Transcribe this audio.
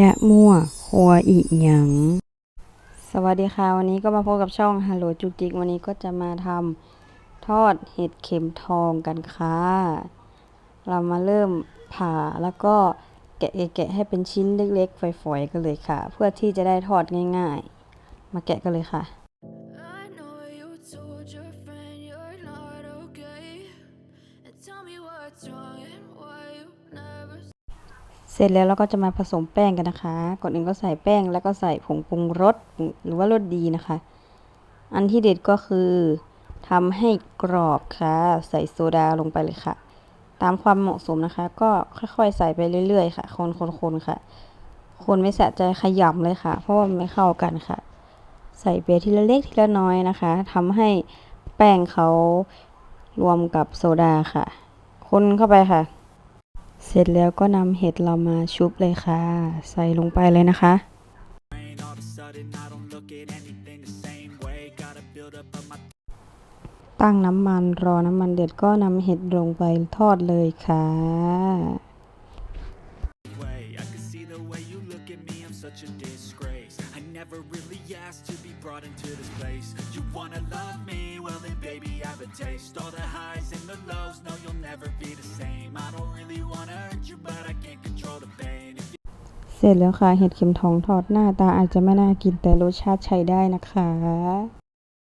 ยะมั่วคัวอีหยัง สวัสดีค่ะ วันนี้ก็มาพบกับช่องฮัลโหลจุกจิก วันนี้ก็จะมาทำทอดเห็ดเข็มทองกันค่ะ เรามาเริ่มผ่าแล้วก็แกะแกะให้เป็นชิ้นเล็กๆ ฝอยๆ กันเลยค่ะ เพื่อที่จะได้ทอดง่ายๆ มาแกะกันเลยค่ะ เสร็จแล้วเราก็จะมาผสมแป้งกันนะคะ ก่อนอื่นก็ใส่แป้งแล้วก็ใส่ผงปรุงรสหรือว่ารสดีนะคะ อันที่เด็ดก็คือทำให้กรอบค่ะ ใส่โซดาลงไปเลยค่ะ ตามความเหมาะสมนะคะ ก็ค่อยๆ ใส่ไปเรื่อยๆค่ะ คนๆๆค่ะ คนไม่สะใจขยำเลยค่ะ เพราะว่าไม่เข้ากันค่ะ ใส่ไปทีละเล็กทีละน้อยนะคะทำให้แป้งเขารวมกับโซดาค่ะ คนเข้าไปค่ะ เสร็จแล้วก็นำเห็ดเรามาชุบเลยค่ะ ใส่ลงไปเลยนะคะ ตั้งน้ำมันรอน้ำมันเดือดก็นำเห็ดลงไปทอดเลยค่ะ well then baby I've a taste all the highs and the lows no you'll never be the same I don't really wanna hurt you but I can't control the pain เสร็จแล้วค่ะ เห็ดเข็มทองทอดหน้าตาอาจจะไม่น่ากินแต่รสชาติใช้ได้นะคะ